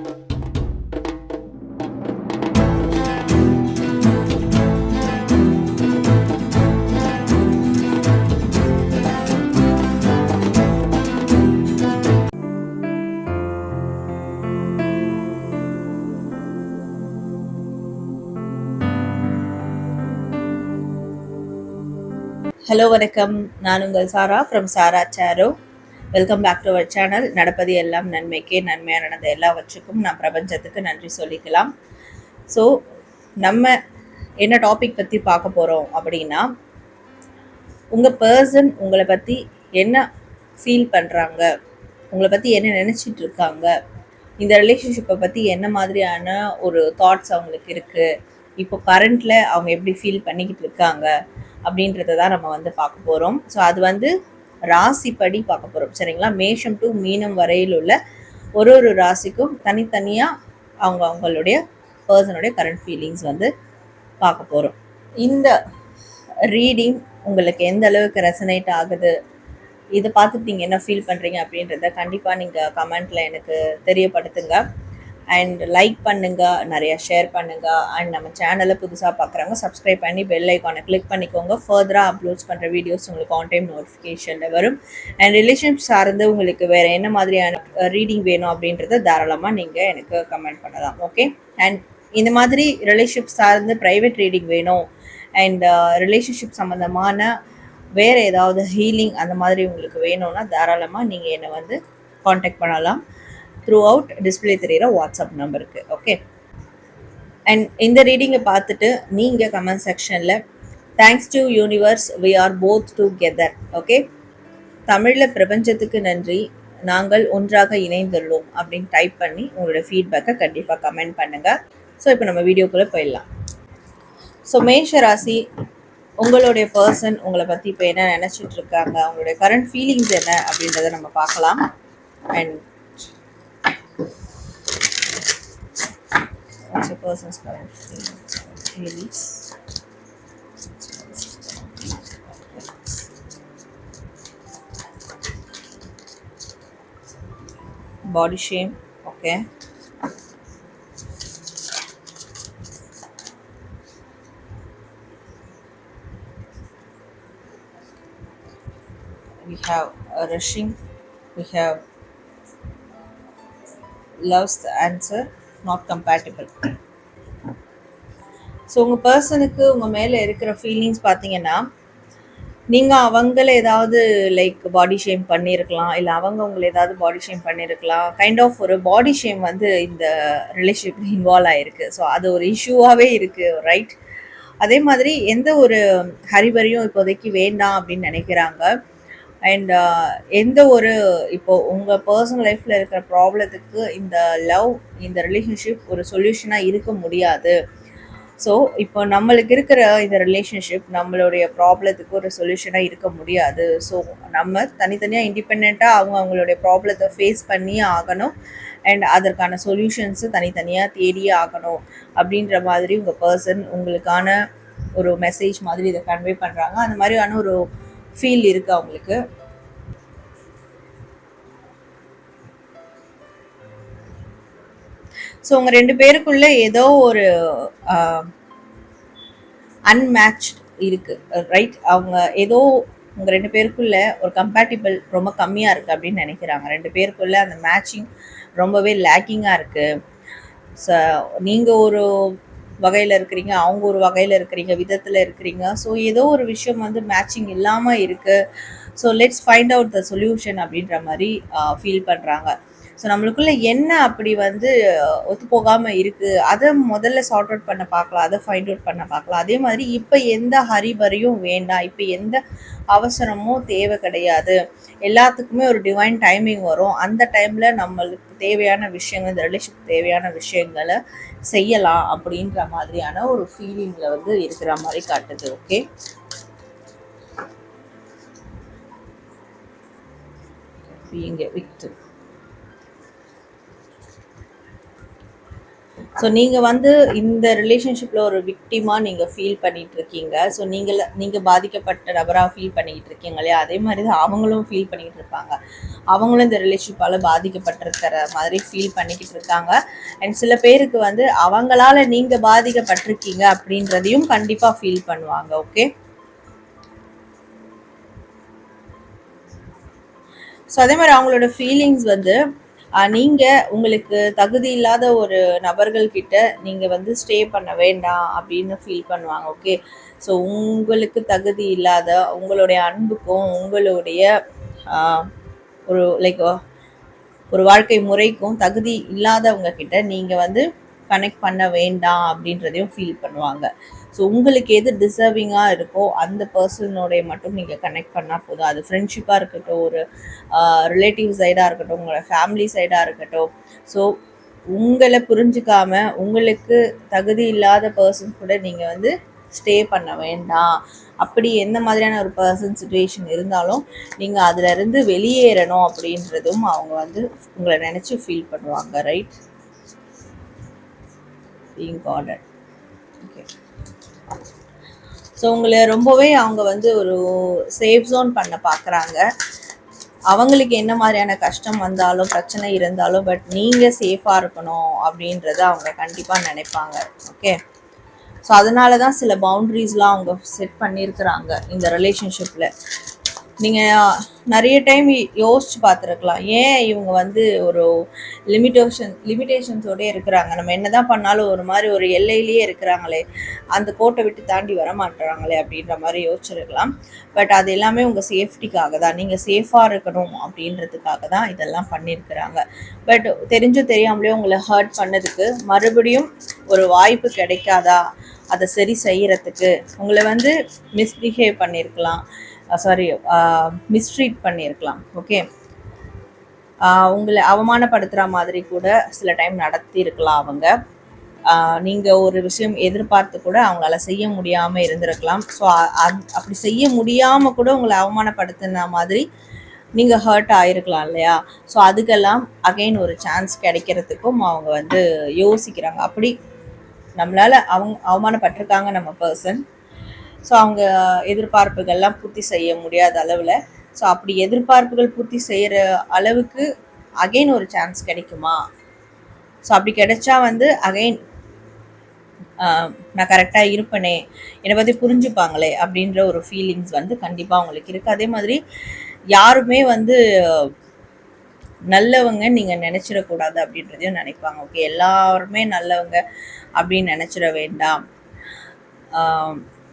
Hello வணக்கம். நான் உங்கள் Sara from Sarah சேரோ welcome back to our channel நடப்பது எல்லாம் நன்மைக்கே நன்மையானது எல்லாவற்றுக்கும் நான் பிரபஞ்சத்துக்கு நன்றி சொல்லிக்கலாம். ஸோ நம்ம என்ன டாபிக் பற்றி பார்க்க போகிறோம் அப்படின்னா உங்கள் பர்சன் உங்களை பற்றி என்ன ஃபீல் பண்ணுறாங்க உங்களை பற்றி என்ன நினச்சிட்டு இருக்காங்க? இந்த ரிலேஷன்ஷிப்பை பற்றி என்ன மாதிரியான ஒரு தாட்ஸ் அவங்களுக்கு இருக்குது இப்போ கரண்ட்டில் அவங்க எப்படி ஃபீல் பண்ணிக்கிட்டு இருக்காங்க? அப்படின்றத தான் நம்ம வந்து பார்க்க போகிறோம் ஸோ அது வந்து ராசிப்படி பார்க்க போகிறோம் சரிங்களா? மேஷம் டு மீனம் வரையில் உள்ள ஒரு ஒரு ராசிக்கும் தனித்தனியாக அவங்க அவங்களுடைய பர்சனுடைய கரண்ட் ஃபீலிங்ஸ் வந்து பார்க்க போகிறோம் இந்த ரீடிங் உங்களுக்கு எந்த அளவுக்கு ரெசனேட் ஆகுது? இதை பார்த்துட்டு நீங்கள் என்ன ஃபீல் பண்ணுறீங்க அப்படின்றத கண்டிப்பாக நீங்கள் கமெண்ட்டில் எனக்கு தெரியப்படுத்துங்க. அண்ட் லைக் பண்ணுங்க நிறைய ஷேர் பண்ணுங்க. அண்ட் நம்ம சேனலை புதுசாக பார்க்குறவங்க சப்ஸ்கிரைப் பண்ணி பெல் ஐக்கானை கிளிக் பண்ணிக்கோங்க. ஃபர்தராக அப்லோட்ஸ் பண்ணுற வீடியோஸ் உங்களுக்கு ஆன் டைம் நோட்டிஃபிகேஷனில் வரும். அண்ட் ரிலேஷன்ஷிப் சார்ந்து உங்களுக்கு வேறு என்ன மாதிரியான ரீடிங் வேணும் அப்படின்றத தாராளமாக நீங்கள் எனக்கு கமெண்ட் பண்ணலாம். ஓகே அண்ட் இந்த மாதிரி ரிலேஷன்ஷிப் சார்ந்து ப்ரைவேட் ரீடிங் வேணும். அண்ட் ரிலேஷன்ஷிப் சம்மந்தமான வேறு ஏதாவது ஹீலிங் அந்த மாதிரி உங்களுக்கு வேணும்னா தாராளமாக நீங்கள் என்னை வந்து காண்டாக்ட் பண்ணலாம். த்ரூ அவுட் டிஸ்பிளே தெரிகிற வாட்ஸ்அப் நம்பருக்கு ஓகே அண்ட் இந்த ரீடிங்கை பார்த்துட்டு நீங்கள் கமெண்ட் செக்ஷனில் thanks to universe we are both together okay தமிழில் பிரபஞ்சத்துக்கு நன்றி நாங்கள் ஒன்றாக இணைந்துள்ளோம் அப்படின்னு டைப் பண்ணி உங்களோட ஃபீட்பேக்கை கண்டிப்பாக கமெண்ட் பண்ணுங்கள் ஸோ இப்போ நம்ம வீடியோக்குள்ளே போயிடலாம். ஸோ மேஷ ராசி உங்களுடைய பர்சன் உங்களை பற்றி இப்போ என்ன நினச்சிட்டு இருக்காங்க? அவங்களுடைய கரண்ட் ஃபீலிங்ஸ் என்ன அப்படின்றத நம்ம பார்க்கலாம். And person's current feelings. Body shame, okay. We have a rushing, we have loves the answer, not compatible. So உங்கள் பர்சனுக்கு உங்கள் மேலே இருக்கிற ஃபீலிங்ஸ் பார்த்தீங்கன்னா நீங்கள் அவங்கள ஏதாவது லைக் பாடி ஷேம் பண்ணியிருக்கலாம் இல்லை அவங்க உங்களை ஏதாவது பாடி ஷேம் பண்ணியிருக்கலாம் கைண்ட் ஆஃப் ஒரு பாடி ஷேம் வந்து இந்த ரிலேஷன்ஷிப் இன்வால்வ் ஆகிருக்கு ஸோ அது ஒரு இஷ்யூவாகவே இருக்குது ரைட் அதே மாதிரி எந்த ஒரு ஹரிபரியும் இப்போதைக்கு வேண்டாம் அப்படின்னு நினைக்கிறாங்க. அண்ட் uh, எந்த ஒரு இப்போ உங்கள் பர்சனல் லைஃப்பில் இருக்கிற ப்ராப்ளத்துக்கு இந்த லவ் இந்த ரிலேஷன்ஷிப் ஒரு சொல்யூஷனாக இருக்க முடியாது. ஸோ இப்போ நம்மளுக்கு இருக்கிற இந்த ரிலேஷன்ஷிப் நம்மளுடைய ப்ராப்ளத்துக்கு ஒரு சொல்யூஷனாக இருக்க முடியாது. ஸோ நம்ம தனித்தனியாக இண்டிபெண்ட்டாக அவங்க அவங்களுடைய ப்ராப்ளத்தை ஃபேஸ் பண்ணி ஆகணும். அண்ட் அதற்கான சொல்யூஷன்ஸு தனித்தனியாக தேடியே ஆகணும். அப்படின்ற மாதிரி உங்கள் பர்சன் உங்களுக்கான ஒரு மெசேஜ் மாதிரி இதை கன்வே பண்ணுறாங்க அந்த மாதிரியான ஒரு ஃபீல் இருக்குது அவங்களுக்கு. ஸோ உங்கள் ரெண்டு பேருக்குள்ள ஏதோ ஒரு அன்மேட்ச் இருக்கு. ரைட் அவங்க ஏதோ உங்கள் ரெண்டு பேருக்குள்ள ஒரு கம்பேட்டிபிள் ரொம்ப கம்மியாக இருக்குது அப்படின்னு நினைக்கிறாங்க. ரெண்டு பேருக்குள்ள அந்த மேட்சிங் ரொம்பவே லேக்கிங்காக இருக்குது ஸோ நீங்கள் ஒரு வகையில் இருக்கிறீங்க அவங்க ஒரு வகையில் இருக்கிறீங்க விதத்தில் இருக்கிறீங்க. ஸோ ஏதோ ஒரு விஷயம் வந்து மேட்சிங் இல்லாமல் இருக்குது so let's find out the solution அப்படின்ற மாதிரி ஃபீல் பண்ணுறாங்க ஸோ நம்மளுக்குள்ள என்ன அப்படி வந்து ஒத்து போகாமல் இருக்குது அதை முதல்ல சார்ட் அவுட் பண்ண பார்க்கலாம் அதை ஃபைண்ட் அவுட் பண்ண பார்க்கலாம். அதே மாதிரி இப்போ எந்த ஹரிபரியும் வேண்டாம். இப்போ எந்த அவசரமும் தேவை கிடையாது. எல்லாத்துக்குமே ஒரு டிவைன் டைமிங் வரும். அந்த டைமில் நம்மளுக்கு தேவையான விஷயங்கள் இந்த ரிலேஷன் தேவையான விஷயங்களை செய்யலாம் அப்படின்ற மாதிரியான ஒரு ஃபீலிங்கில் வந்து இருக்கிற மாதிரி காட்டுது okay being a victim. So நீங்கள் வந்து இந்த ரிலேஷன்ஷிப்பில் ஒரு விக்டிமாக நீங்கள் ஃபீல் பண்ணிகிட்டு இருக்கீங்க ஸோ நீங்கள் நீங்கள் பாதிக்கப்பட்ட நபராக ஃபீல் பண்ணிக்கிட்டு இருக்கீங்க இல்லையா? அதே மாதிரி தான் அவங்களும் ஃபீல் பண்ணிக்கிட்டு இருப்பாங்க அவங்களும் இந்த ரிலேஷன்ஷிப்பால் பாதிக்கப்பட்டிருக்கிற மாதிரி ஃபீல் பண்ணிக்கிட்டு இருக்காங்க அண்ட் சில பேருக்கு வந்து அவங்களால நீங்கள் பாதிக்கப்பட்டிருக்கீங்க அப்படின்றதையும் கண்டிப்பாக ஃபீல் பண்ணுவாங்க ஓகே ஸோ அதே மாதிரி அவங்களோட ஃபீலிங்ஸ் வந்து நீங்கள் உங்களுக்கு தகுதி இல்லாத ஒரு நபர்கள்கிட்ட நீங்கள் வந்து ஸ்டே பண்ண வேண்டாம் அப்படின்னு ஃபீல் பண்ணுவாங்க ஓகே ஸோ உங்களுக்கு தகுதி இல்லாத உங்களுடைய அன்புக்கும் உங்களுடைய ஒரு லைக் ஒரு வாழ்க்கை முறைக்கும் தகுதி இல்லாதவங்க கிட்ட நீங்கள் வந்து கனெக்ட் பண்ண வேண்டாம் அப்படின்றதையும் ஃபீல் பண்ணுவாங்க. ஸோ உங்களுக்கு எது டிசர்விங்காக இருக்கோ அந்த பர்சனோடைய மட்டும் நீங்கள் கனெக்ட் பண்ணால் போதும். அது ஃப்ரெண்ட்ஷிப்பாக இருக்கட்டும் ஒரு ரிலேட்டிவ் சைடாக இருக்கட்டும் உங்களோட ஃபேமிலி சைடாக இருக்கட்டும். ஸோ உங்களை புரிஞ்சுக்காம உங்களுக்கு தகுதி இல்லாத பர்சன் கூட நீங்கள் வந்து ஸ்டே பண்ண வேண்டாம். அப்படி எந்த மாதிரியான ஒரு பர்சன் சுச்சுவேஷன் இருந்தாலும் நீங்கள் அதிலிருந்து வெளியேறணும் அப்படின்றதும் அவங்க வந்து உங்களை நினச்சி ஃபீல் பண்ணுவாங்க right being guarded okay so உங்களை ரொம்பவே அவங்க வந்து ஒரு சேஃப் ஜோன் பண்ண பார்க்குறாங்க அவங்களுக்கு என்ன மாதிரியான கஷ்டம் வந்தாலும் பிரச்சனை இருந்தாலும் பட் நீங்கள் சேஃபாக இருக்கணும் அப்படின்றத அவங்க கண்டிப்பாக நினைப்பாங்க. ஓகே ஸோ அதனால தான் சில பவுண்ட்ரிஸ்லாம் அவங்க செட் பண்ணியிருக்கிறாங்க இந்த ரிலேஷன்ஷிப்பில் நீங்கள் நிறைய டைம் யோசிச்சு பார்த்துருக்கலாம். ஏன் இவங்க வந்து ஒரு லிமிட்டேஷன் லிமிட்டேஷன்ஸோடய இருக்கிறாங்க? நம்ம என்ன தான் பண்ணாலும் ஒரு மாதிரி ஒரு எல்லையிலேயே இருக்கிறாங்களே. அந்த கோட்டை விட்டு தாண்டி வர மாட்டுறாங்களே அப்படின்ற மாதிரி யோசிச்சிருக்கலாம். பட் அது எல்லாமே உங்கள் சேஃப்டிக்காக தான். நீங்கள் சேஃபாக இருக்கணும் அப்படின்றதுக்காக தான் இதெல்லாம் பண்ணியிருக்கிறாங்க. பட் தெரிஞ்சும் தெரியாமலே உங்களை ஹர்ட் பண்ணதுக்கு மறுபடியும் ஒரு வாய்ப்பு கிடைக்காதா? அதை சரி செய்கிறதுக்கு உங்களை வந்து மிஸ்பிஹேவ் பண்ணியிருக்கலாம். சாரி மிஸ்ட்ரீட் பண்ணியிருக்கலாம். ஓகே உங்களை அவமானப்படுத்துகிற மாதிரி கூட சில டைம் நடத்தியிருக்கலாம் அவங்க. நீங்கள் ஒரு விஷயம் எதிர்பார்த்து கூட அவங்களால செய்ய முடியாமல் இருந்திருக்கலாம். ஸோ அப்படி செய்ய முடியாமல் கூட உங்களை அவமானப்படுத்தின மாதிரி நீங்கள் ஹர்ட் ஆகிருக்கலாம் இல்லையா? ஸோ அதுக்கெல்லாம் அகைன் ஒரு சான்ஸ் கிடைக்கிறதுக்கும் அவங்க வந்து யோசிக்கிறாங்க. அப்படி நம்மளால் அவங்க அவமானப்பட்டிருக்காங்க நம்ம பர்சன் ஸோ அவங்க எதிர்பார்ப்புகள்லாம் பூர்த்தி செய்ய முடியாத அளவில். ஸோ அப்படி எதிர்பார்ப்புகள் பூர்த்தி செய்கிற அளவுக்கு அகைன் ஒரு சான்ஸ் கிடைக்குமா? ஸோ அப்படி கிடைச்சா வந்து அகைன் நான் கரெக்டாக இருப்பேனே என்னை பற்றி புரிஞ்சுப்பாங்களே அப்படின்ற ஒரு ஃபீலிங்ஸ் வந்து கண்டிப்பாக அவங்களுக்கு இருக்குது அதே மாதிரி யாருமே வந்து நல்லவங்க நீங்கள் நினச்சிடக்கூடாது அப்படின்றதையும் நினைப்பாங்க. ஓகே எல்லாருமே நல்லவங்க அப்படின்னு நினச்சிட வேண்டாம்.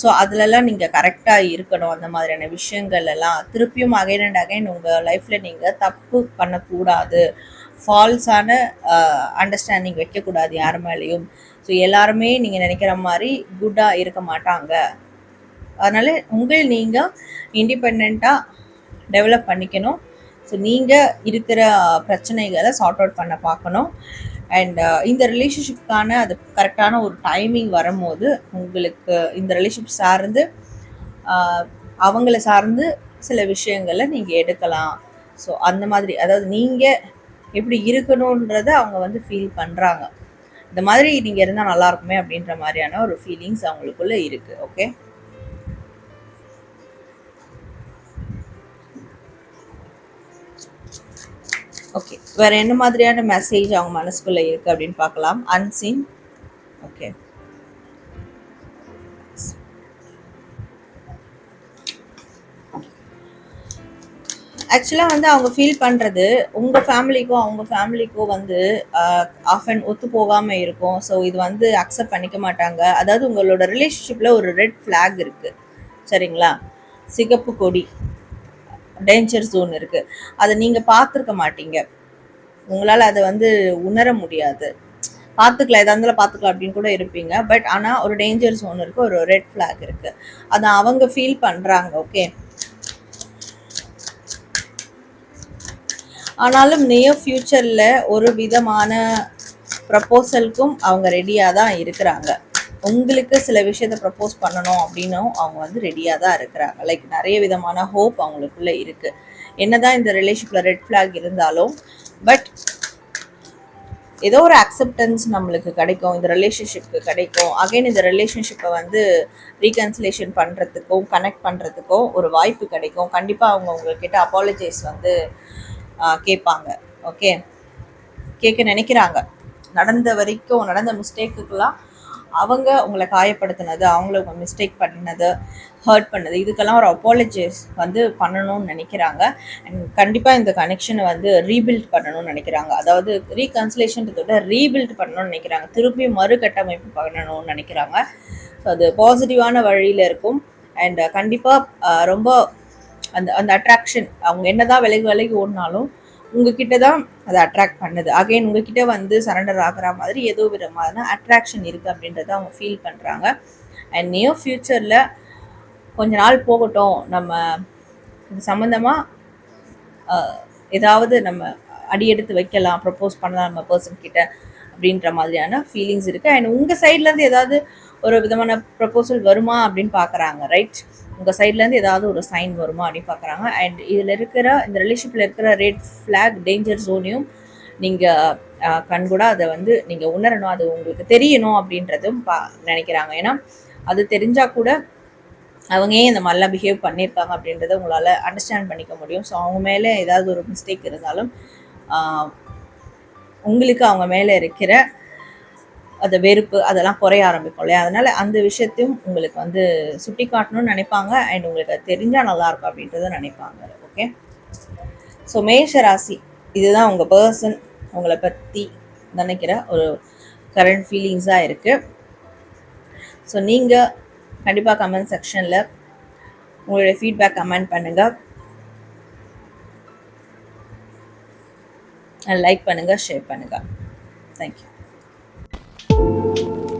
ஸோ அதுலலாம் நீங்கள் கரெக்டாக இருக்கணும். அந்த மாதிரியான விஷயங்கள் எல்லாம் திருப்பியும் அகைன் அண்ட் அகைன் உங்கள் லைஃப்பில் நீங்கள் தப்பு பண்ணக்கூடாது. ஃபால்ஸான அண்டர்ஸ்டாண்டிங் வைக்கக்கூடாது யார் மேலேயும். ஸோ எல்லாருமே நீங்கள் நினைக்கிற மாதிரி குட்டாக இருக்க மாட்டாங்க. அதனால் உங்கள் நீங்கள் இண்டிபெண்ட்டாக டெவலப் பண்ணிக்கணும். ஸோ நீங்கள் இருக்கிற பிரச்சனைகளை சார்ட் அவுட் பண்ண பார்க்கணும். அண்ட் uh, இந்த ரிலேஷன்ஷிப்க்கான அது கரெக்டான ஒரு டைமிங் வரும்போது உங்களுக்கு இந்த ரிலேஷன்ஷிப் சார்ந்து uh, அவங்கள சார்ந்து சில விஷயங்களை நீங்கள் எடுக்கலாம். ஸோ அந்த மாதிரி அதாவது நீங்கள் எப்படி இருக்கணுன்றத அவங்க வந்து ஃபீல் பண்ணுறாங்க இந்த மாதிரி நீங்கள் இருந்தால் நல்லாயிருக்குமே அப்படின்ற மாதிரியான ஒரு ஃபீலிங்ஸ் அவங்களுக்குள்ளே இருக்குது ஓகே ஓகே வேற என்ன மாதிரியான மெசேஜ் அவங்க மனசுக்குள்ள இருக்கு அப்படின்னு பார்க்கலாம். அன்சீன் ஓகே ஆக்சுவலாக வந்து அவங்க ஃபீல் பண்ணுறது உங்கள் ஃபேமிலிக்கும் அவங்க ஃபேமிலிக்கும் வந்து ஆஃப் அண்ட் ஒத்து போகாமல் இருக்கும். ஸோ இது வந்து அக்செப்ட் பண்ணிக்க மாட்டாங்க. அதாவது உங்களோட ரிலேஷன்ஷிப்பில் ஒரு ரெட் ஃப்ளாக் இருக்குது சரிங்களா? சிகப்பு கொடி. டேஞ்சர் ஜோன் இருக்குது அதை நீங்கள் பார்த்துருக்க மாட்டீங்க. உங்களால் அதை வந்து உணர முடியாது. பார்த்துக்கலாம் எதா இருந்தாலும் பார்த்துக்கலாம் அப்படின்னு கூட இருப்பீங்க. பட் ஆனால் ஒரு டேஞ்சர் ஜோன் இருக்குது ஒரு ரெட் ஃப்ளாக் இருக்குது அதை அவங்க ஃபீல் பண்ணுறாங்க ஓகே ஆனாலும் நியர் ஃப்யூச்சரில் ஒரு விதமான ப்ரப்போசலுக்கும் அவங்க ரெடியாக தான் இருக்கிறாங்க. உங்களுக்கு சில விஷயத்த ப்ரப்போஸ் பண்ணணும் அப்படின்னும் அவங்க வந்து ரெடியாக தான் இருக்கிறாங்க. லைக் நிறைய விதமான ஹோப் அவங்களுக்குள்ளே இருக்குது என்னதான் இந்த ரிலேஷன்ஷிப்பில் ரெட் ஃப்ளாக் இருந்தாலும் பட் ஏதோ ஒரு அக்செப்டன்ஸ் நம்மளுக்கு கிடைக்கும். இந்த ரிலேஷன்ஷிப்க்கு கிடைக்கும். அகைன் இந்த ரிலேஷன்ஷிப்பை வந்து ரீகன்சிலேஷன் பண்ணுறதுக்கும் கனெக்ட் பண்ணுறதுக்கும் ஒரு வாய்ப்பு கிடைக்கும். கண்டிப்பாக அவங்க உங்ககிட்ட அப்பாலஜைஸ் வந்து கேட்பாங்க. ஓகே கேட்க நினைக்கிறாங்க. நடந்த வரைக்கும் நடந்த மிஸ்டேக்குக்கெல்லாம் அவங்க உங்களை காயப்படுத்தினது அவங்கள மிஸ்டேக் பண்ணது ஹர்ட் பண்ணது இதுக்கெல்லாம் ஒரு அப்பாலஜிஸ் வந்து பண்ணணும்னு நினைக்கிறாங்க. அண்ட் கண்டிப்பாக இந்த கனெக்ஷனை வந்து ரீபில்ட் பண்ணணும்னு நினைக்கிறாங்க. அதாவது ரீகன்சலேஷன்றதோட ரீபில்ட் பண்ணணும்னு நினைக்கிறாங்க. திருப்பி மறுகட்டமைப்பு பண்ணணும்னு நினைக்கிறாங்க. ஸோ அது பாசிட்டிவான வழியில் இருக்கும். அண்ட் கண்டிப்பாக ரொம்ப அந்த அந்த அட்ராக்ஷன் அவங்க என்னதான் விலகி விலகி ஓடினாலும் உங்ககிட்ட தான் அதை அட்ராக்ட் பண்ணுது. அகைன் உங்ககிட்ட வந்து சரண்டர் ஆகிற மாதிரி ஏதோ விதமான அட்ராக்ஷன் இருக்குது அப்படின்றத அவங்க ஃபீல் பண்ணுறாங்க அண்ட் நியூ ஃப்யூச்சரில் கொஞ்ச நாள் போகட்டும். நம்ம இது சம்மந்தமாக ஏதாவது நம்ம அடி எடுத்து வைக்கலாம் ப்ரப்போஸ் பண்ணலாம் நம்ம பர்சன் கிட்ட அப்படின்ற மாதிரியான ஃபீலிங்ஸ் இருக்குது அண்ட் உங்கள் சைட்லேருந்து ஏதாவது ஒரு விதமான ப்ரப்போசல் வருமா அப்படின்னு பார்க்குறாங்க ரைட் உங்கள் சைட்லேருந்து ஏதாவது ஒரு சைன் வருமா அப்படின்னு பார்க்குறாங்க அண்ட் இதில் இருக்கிற இந்த ரிலேஷன்ஷிப்பில் இருக்கிற ரெட் ஃப்ளாக் டேஞ்சர் ஜோனையும் நீங்கள் கண்கூட அதை வந்து நீங்கள் உணரணும். அது உங்களுக்கு தெரியணும் அப்படின்றதும் பா நினைக்கிறாங்க. ஏன்னா அது தெரிஞ்சால் கூட அவங்க ஏன் இந்த மாதிரிலாம் பிஹேவ் பண்ணியிருக்காங்க அப்படின்றத உங்களால் அண்டர்ஸ்டாண்ட் பண்ணிக்க முடியும். ஸோ அவங்க மேலே ஏதாவது ஒரு மிஸ்டேக் இருந்தாலும் உங்களுக்கு அவங்க மேலே இருக்கிற அந்த வெறுப்பு அதெல்லாம் குறைய ஆரம்பிக்கும் இல்லையா? அதனால அந்த விஷயத்தையும் உங்களுக்கு வந்து சுட்டி காட்டணும்னு நினைப்பாங்க. அண்ட் உங்களுக்கு அது தெரிஞ்சால் நல்லாயிருக்கும் அப்படின்றத நினைப்பாங்க. ஓகே ஸோ மேஷ ராசி இதுதான் உங்கள் பர்சன் உங்களை பற்றி நினைக்கிற ஒரு கரண்ட் ஃபீலிங்ஸாக இருக்குது ஸோ நீங்கள் கண்டிப்பாக கமெண்ட் செக்ஷனில் உங்களுடைய ஃபீட்பேக் கமெண்ட் பண்ணுங்கள் லைக் பண்ணுங்கள் ஷேர் பண்ணுங்கள் தேங்க்யூ Thank you.